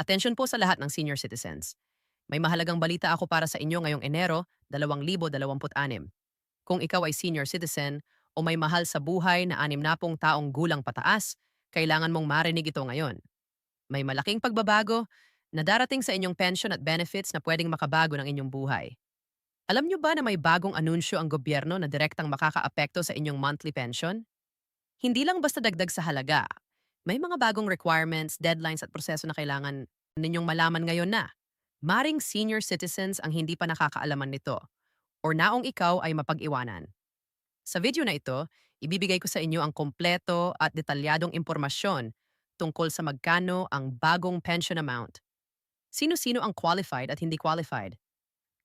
Atensyon po sa lahat ng senior citizens. May mahalagang balita ako para sa inyo ngayong Enero 2026. Kung ikaw ay senior citizen o may mahal sa buhay na anim na pong taong gulang pataas, kailangan mong marinig ito ngayon. May malaking pagbabago na darating sa inyong pension at benefits na pwedeng makabago ng inyong buhay. Alam niyo ba na may bagong anunsyo ang gobyerno na direktang makakaapekto sa inyong monthly pension? Hindi lang basta dagdag sa halaga. May mga bagong requirements, deadlines at proseso na kailangan ninyong malaman ngayon na. Maring senior citizens ang hindi pa nakakaalaman nito or naong ikaw ay mapag-iwanan. Sa video na ito, ibibigay ko sa inyo ang kompleto at detalyadong impormasyon tungkol sa magkano ang bagong pension amount. Sino-sino ang qualified at hindi qualified?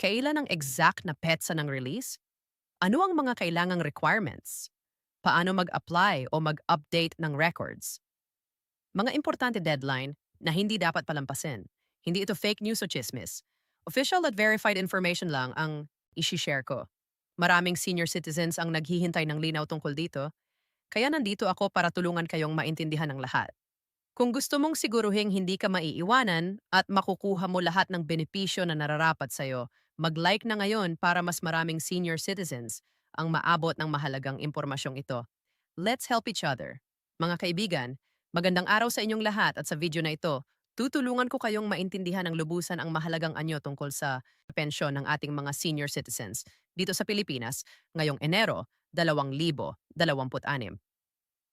Kailan ang exact na petsa ng release? Ano ang mga kailangang requirements? Paano mag-apply o mag-update ng records? Mga importante deadline na hindi dapat palampasin. Hindi ito fake news o chismis. Official at verified information lang ang isi-share ko. Maraming senior citizens ang naghihintay ng linaw tungkol dito, kaya nandito ako para tulungan kayong maintindihan ng lahat. Kung gusto mong siguruhing hindi ka maiiwanan at makukuha mo lahat ng benepisyo na nararapat sa'yo, mag-like na ngayon para mas maraming senior citizens ang maabot ng mahalagang impormasyong ito. Let's help each other. Mga kaibigan, magandang araw sa inyong lahat at sa video na ito, tutulungan ko kayong maintindihan ng lubusan ang mahalagang anyo tungkol sa pensyon ng ating mga senior citizens dito sa Pilipinas ngayong Enero 2026.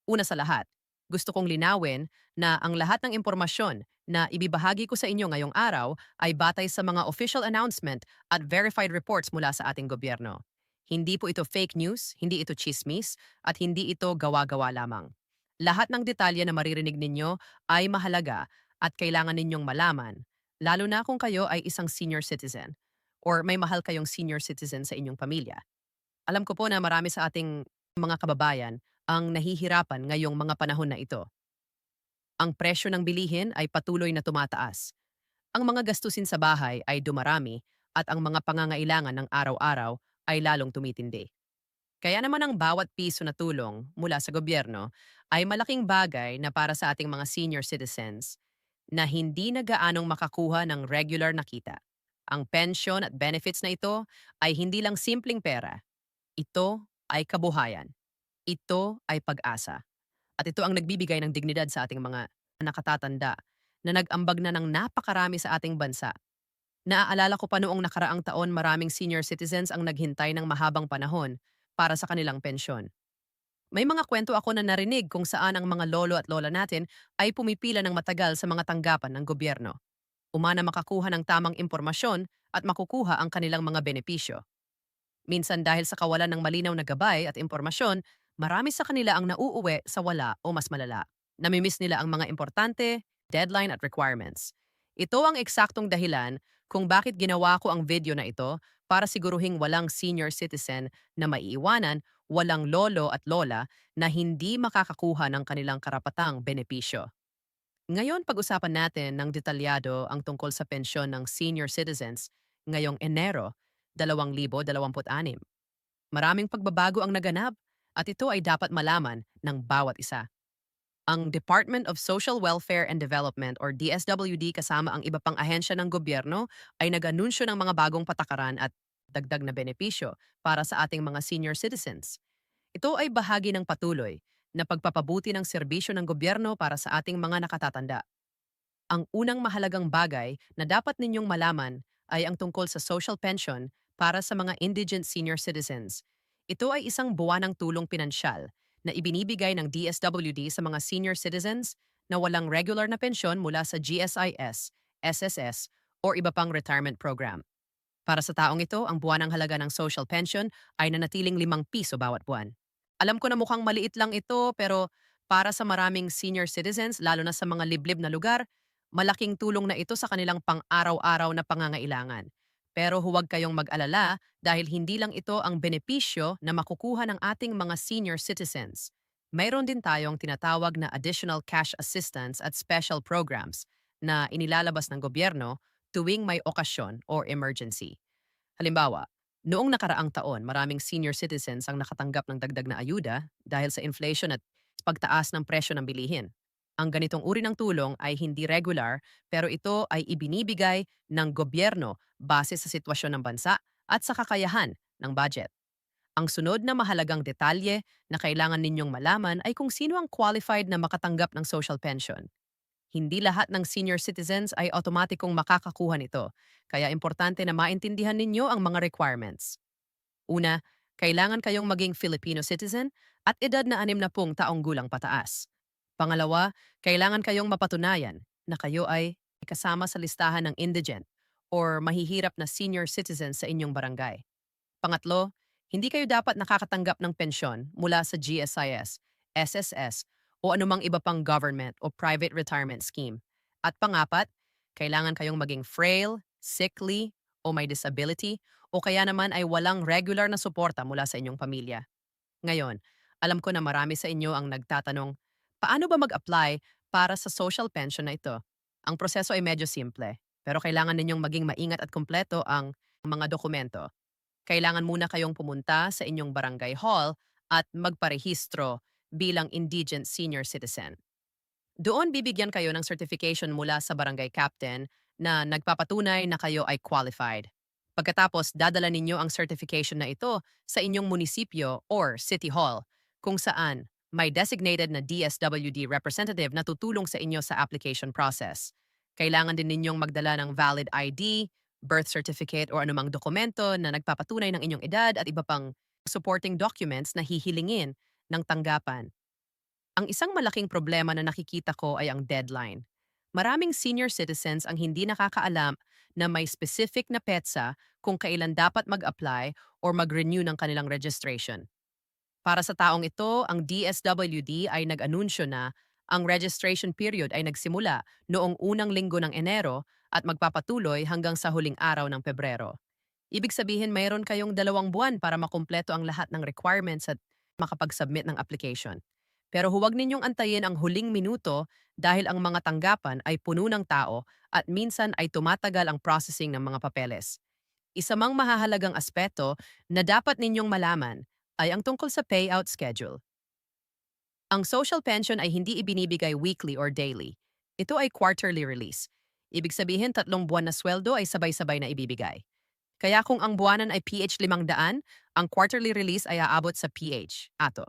Una sa lahat, gusto kong linawin na ang lahat ng impormasyon na ibibahagi ko sa inyo ngayong araw ay batay sa mga official announcement at verified reports mula sa ating gobyerno. Hindi po ito fake news, hindi ito chismis, at hindi ito gawa-gawa lamang. Lahat ng detalye na maririnig ninyo ay mahalaga at kailangan ninyong malaman, lalo na kung kayo ay isang senior citizen or may mahal kayong senior citizen sa inyong pamilya. Alam ko po na marami sa ating mga kababayan ang nahihirapan ngayong mga panahon na ito. Ang presyo ng bilihin ay patuloy na tumataas. Ang mga gastusin sa bahay ay dumarami at ang mga pangangailangan ng araw-araw ay lalong tumitindi. Kaya naman ang bawat piso na tulong mula sa gobyerno ay malaking bagay na para sa ating mga senior citizens na hindi na gaanong makakuha ng regular na kita. Ang pension at benefits na ito ay hindi lang simpleng pera. Ito ay kabuhayan. Ito ay pag-asa. At ito ang nagbibigay ng dignidad sa ating mga nakatatanda na nag-ambag na ng napakarami sa ating bansa. Naaalala ko pa noong nakaraang taon maraming senior citizens ang naghintay ng mahabang panahon para sa kanilang pensyon. May mga kwento ako na narinig kung saan ang mga lolo at lola natin ay pumipila ng matagal sa mga tanggapan ng gobyerno. Umana makakuha ng tamang impormasyon at makukuha ang kanilang mga benepisyo. Minsan dahil sa kawalan ng malinaw na gabay at impormasyon, marami sa kanila ang nauuwi sa wala o mas malala. Namimiss nila ang mga importante, deadline at requirements. Ito ang eksaktong dahilan kung bakit ginawa ko ang video na ito para siguruhing walang senior citizen na maiiwanan, walang lolo at lola na hindi makakakuha ng kanilang karapatang benepisyo. Ngayon pag-usapan natin ng detalyado ang tungkol sa pensyon ng senior citizens ngayong Enero 2026. Maraming pagbabago ang naganap at ito ay dapat malaman ng bawat isa. Ang Department of Social Welfare and Development or DSWD kasama ang iba pang ahensya ng gobyerno ay nag-anunsyo ng mga bagong patakaran at dagdag na benepisyo para sa ating mga senior citizens. Ito ay bahagi ng patuloy na pagpapabuti ng serbisyo ng gobyerno para sa ating mga nakatatanda. Ang unang mahalagang bagay na dapat ninyong malaman ay ang tungkol sa social pension para sa mga indigent senior citizens. Ito ay isang buwanang tulong pinansyal na ibinibigay ng DSWD sa mga senior citizens na walang regular na pensyon mula sa GSIS, SSS, o iba pang retirement program. Para sa taong ito, ang buwanang halaga ng social pension ay nanatiling limang piso bawat buwan. Alam ko na mukhang maliit lang ito pero para sa maraming senior citizens, lalo na sa mga liblib na lugar, malaking tulong na ito sa kanilang pang-araw-araw na pangangailangan. Pero huwag kayong mag-alala dahil hindi lang ito ang benepisyo na makukuha ng ating mga senior citizens. Mayroon din tayong tinatawag na additional cash assistance at special programs na inilalabas ng gobyerno tuwing may okasyon or emergency. Halimbawa, noong nakaraang taon, maraming senior citizens ang nakatanggap ng dagdag na ayuda dahil sa inflation at pagtaas ng presyo ng bilihin. Ang ganitong uri ng tulong ay hindi regular pero ito ay ibinibigay ng gobyerno base sa sitwasyon ng bansa at sa kakayahan ng budget. Ang sunod na mahalagang detalye na kailangan ninyong malaman ay kung sino ang qualified na makatanggap ng social pension. Hindi lahat ng senior citizens ay otomatikong makakakuha nito, kaya importante na maintindihan ninyo ang mga requirements. Una, kailangan kayong maging Filipino citizen at edad na 60 taong gulang pataas. Pangalawa, kailangan kayong mapatunayan na kayo ay kasama sa listahan ng indigent or mahihirap na senior citizens sa inyong barangay. Pangatlo, hindi kayo dapat nakakatanggap ng pensyon mula sa GSIS, SSS o anumang iba pang government o private retirement scheme. At pangapat, kailangan kayong maging frail, sickly, o may disability o kaya naman ay walang regular na suporta mula sa inyong pamilya. Ngayon, alam ko na marami sa inyo ang nagtatanong, Paano ba mag-apply para sa social pension na ito? Ang proseso ay medyo simple, pero kailangan ninyong maging maingat at kumpleto ang mga dokumento. Kailangan muna kayong pumunta sa inyong barangay hall at magparehistro bilang indigent senior citizen. Doon bibigyan kayo ng certification mula sa barangay captain na nagpapatunay na kayo ay qualified. Pagkatapos, dadala ninyo ang certification na ito sa inyong munisipyo or city hall kung saan may designated na DSWD representative na tutulong sa inyo sa application process. Kailangan din ninyong magdala ng valid ID, birth certificate o anumang dokumento na nagpapatunay ng inyong edad at iba pang supporting documents na hihilingin ng tanggapan. Ang isang malaking problema na nakikita ko ay ang deadline. Maraming senior citizens ang hindi nakakaalam na may specific na petsa kung kailan dapat mag-apply or mag-renew ng kanilang registration. Para sa taong ito, ang DSWD ay nag-anunsyo na ang registration period ay nagsimula noong unang linggo ng Enero at magpapatuloy hanggang sa huling araw ng Pebrero. Ibig sabihin mayroon kayong dalawang buwan para makumpleto ang lahat ng requirements at makapag-submit ng application. Pero huwag ninyong antayin ang huling minuto dahil ang mga tanggapan ay puno ng tao at minsan ay tumatagal ang processing ng mga papeles. Isa mang mahahalagang aspeto na dapat ninyong malaman ay ang tungkol sa payout schedule. Ang social pension ay hindi ibinibigay weekly or daily. Ito ay quarterly release. Ibig sabihin tatlong buwan na sweldo ay sabay-sabay na ibibigay. Kaya kung ang buwanan ay PH 500, ang quarterly release ay aabot sa PH, ato.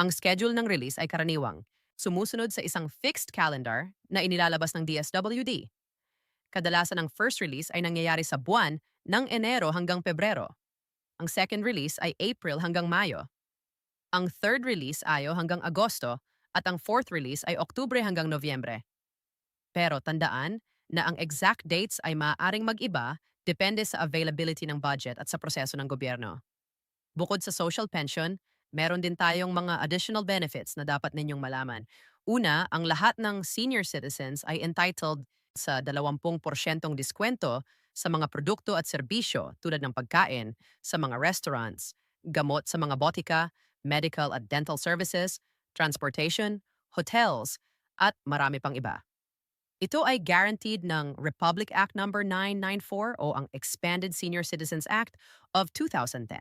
Ang schedule ng release ay karaniwang, sumusunod sa isang fixed calendar na inilalabas ng DSWD. Kadalasan ang first release ay nangyayari sa buwan ng Enero hanggang Pebrero. Ang second release ay April hanggang Mayo. Ang third release ayo hanggang Agosto at ang fourth release ay Oktubre hanggang Nobyembre. Pero tandaan na ang exact dates ay maaaring mag-iba depende sa availability ng budget at sa proseso ng gobyerno. Bukod sa social pension, meron din tayong mga additional benefits na dapat ninyong malaman. Una, ang lahat ng senior citizens ay entitled sa 20% diskwento sa mga produkto at serbisyo tulad ng pagkain sa mga restaurants, gamot sa mga botika, medical at dental services, transportation, hotels, at marami pang iba. Ito ay guaranteed ng Republic Act No. 994 o ang Expanded Senior Citizens Act of 2010.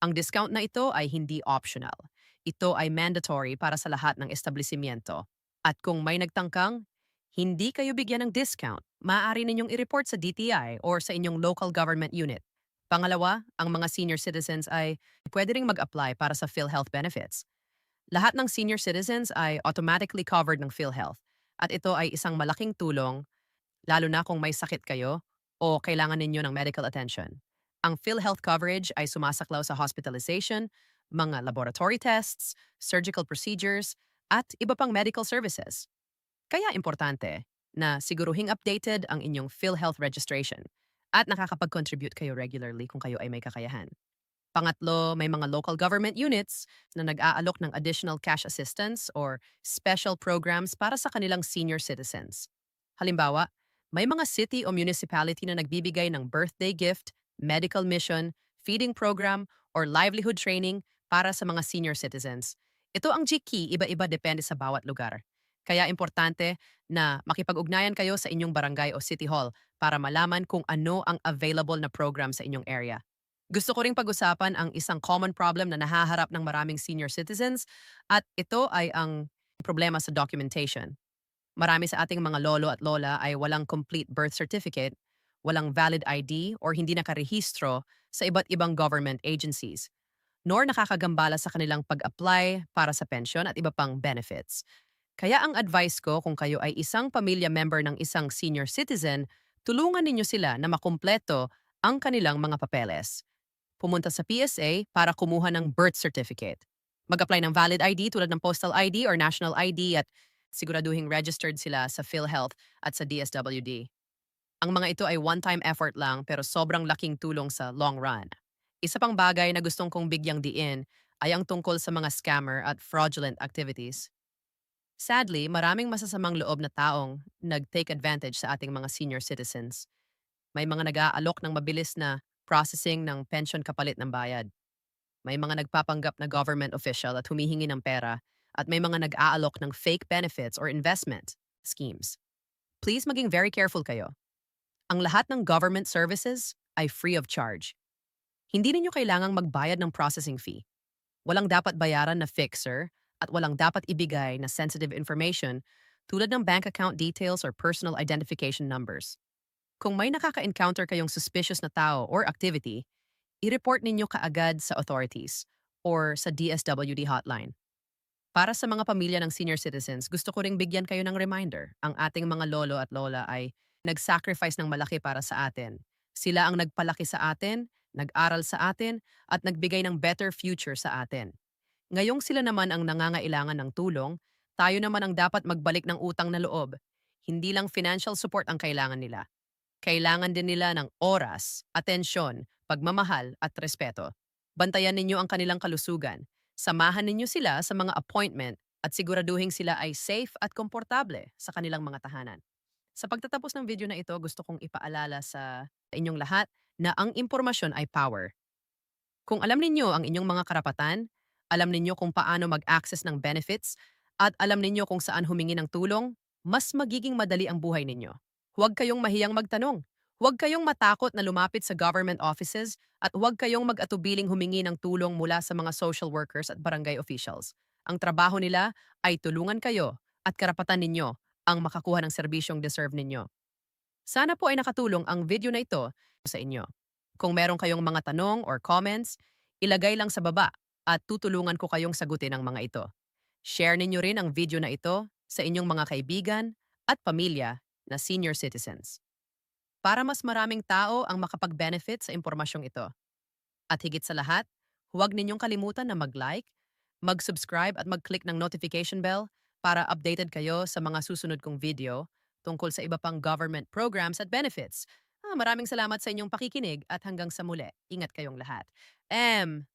Ang discount na ito ay hindi optional. Ito ay mandatory para sa lahat ng establishmento. At kung may nagtangkang, hindi kayo bigyan ng discount, maaari ninyong i-report sa DTI or sa inyong local government unit. Pangalawa, ang mga senior citizens ay pwede ring mag-apply para sa PhilHealth benefits. Lahat ng senior citizens ay automatically covered ng PhilHealth at ito ay isang malaking tulong lalo na kung may sakit kayo o kailangan ninyo ng medical attention. Ang PhilHealth coverage ay sumasaklaw sa hospitalization, mga laboratory tests, surgical procedures, at iba pang medical services. Kaya importante na siguruhing updated ang inyong PhilHealth registration at nakakapag-contribute kayo regularly kung kayo ay may kakayahan. Pangatlo, may mga local government units na nag-aalok ng additional cash assistance or special programs para sa kanilang senior citizens. Halimbawa, may mga city o municipality na nagbibigay ng birthday gift, medical mission, feeding program, or livelihood training para sa mga senior citizens. Ito ang GKey, iba-iba depende sa bawat lugar. Kaya importante na makipag-ugnayan kayo sa inyong barangay o city hall para malaman kung ano ang available na program sa inyong area. Gusto ko ring pag-usapan ang isang common problem na nahaharap ng maraming senior citizens at ito ay ang problema sa documentation. Marami sa ating mga lolo at lola ay walang complete birth certificate, walang valid ID or hindi nakarehistro sa iba't ibang government agencies, nor nakakagambala sa kanilang pag-apply para sa pension at iba pang benefits. Kaya ang advice ko kung kayo ay isang pamilya member ng isang senior citizen, tulungan ninyo sila na makumpleto ang kanilang mga papeles. Pumunta sa PSA para kumuha ng birth certificate. Mag-apply ng valid ID tulad ng postal ID or national ID at siguraduhing registered sila sa PhilHealth at sa DSWD. Ang mga ito ay one-time effort lang pero sobrang laking tulong sa long run. Isa pang bagay na gustong kong bigyang diin ay ang tungkol sa mga scammer at fraudulent activities. Sadly, maraming masasamang loob na taong nag-take advantage sa ating mga senior citizens. May mga nag-aalok ng mabilis na processing ng pension kapalit ng bayad. May mga nagpapanggap na government official at humihingi ng pera at may mga nag-aalok ng fake benefits or investment schemes. Please maging very careful kayo. Ang lahat ng government services ay free of charge. Hindi ninyo kailangang magbayad ng processing fee. Walang dapat bayaran na fixer at walang dapat ibigay na sensitive information tulad ng bank account details or personal identification numbers. Kung may nakaka-encounter kayong suspicious na tao or activity, i-report ninyo kaagad sa authorities or sa DSWD hotline. Para sa mga pamilya ng senior citizens, gusto ko ring bigyan kayo ng reminder. Ang ating mga lolo at lola ay nag-sacrifice ng malaki para sa atin. Sila ang nagpalaki sa atin, nag-aral sa atin, at nagbigay ng better future sa atin. Ngayong sila naman ang nangangailangan ng tulong, tayo naman ang dapat magbalik ng utang na loob. Hindi lang financial support ang kailangan nila. Kailangan din nila ng oras, atensyon, pagmamahal at respeto. Bantayan ninyo ang kanilang kalusugan. Samahan ninyo sila sa mga appointment at siguraduhin sila ay safe at komportable sa kanilang mga tahanan. Sa pagtatapos ng video na ito, gusto kong ipaalala sa inyong lahat na ang impormasyon ay power. Kung alam ninyo ang inyong mga karapatan, alam ninyo kung paano mag-access ng benefits, at alam ninyo kung saan humingi ng tulong, mas magiging madali ang buhay ninyo. Huwag kayong mahiyang magtanong. Huwag kayong matakot na lumapit sa government offices at huwag kayong mag-atubiling humingi ng tulong mula sa mga social workers at barangay officials. Ang trabaho nila ay tulungan kayo at karapatan ninyo ang makakuha ng serbisyong deserve ninyo. Sana po ay nakatulong ang video na ito sa inyo. Kung meron kayong mga tanong or comments, ilagay lang sa baba at tutulungan ko kayong sagutin ang mga ito. Share ninyo rin ang video na ito sa inyong mga kaibigan at pamilya na senior citizens. Para mas maraming tao ang makapag-benefit sa impormasyong ito. At higit sa lahat, huwag ninyong kalimutan na mag-like, mag-subscribe at mag-click ng notification bell para updated kayo sa mga susunod kong video tungkol sa iba pang government programs at benefits. Ah, maraming salamat sa inyong pakikinig at hanggang sa muli. Ingat kayong lahat. M.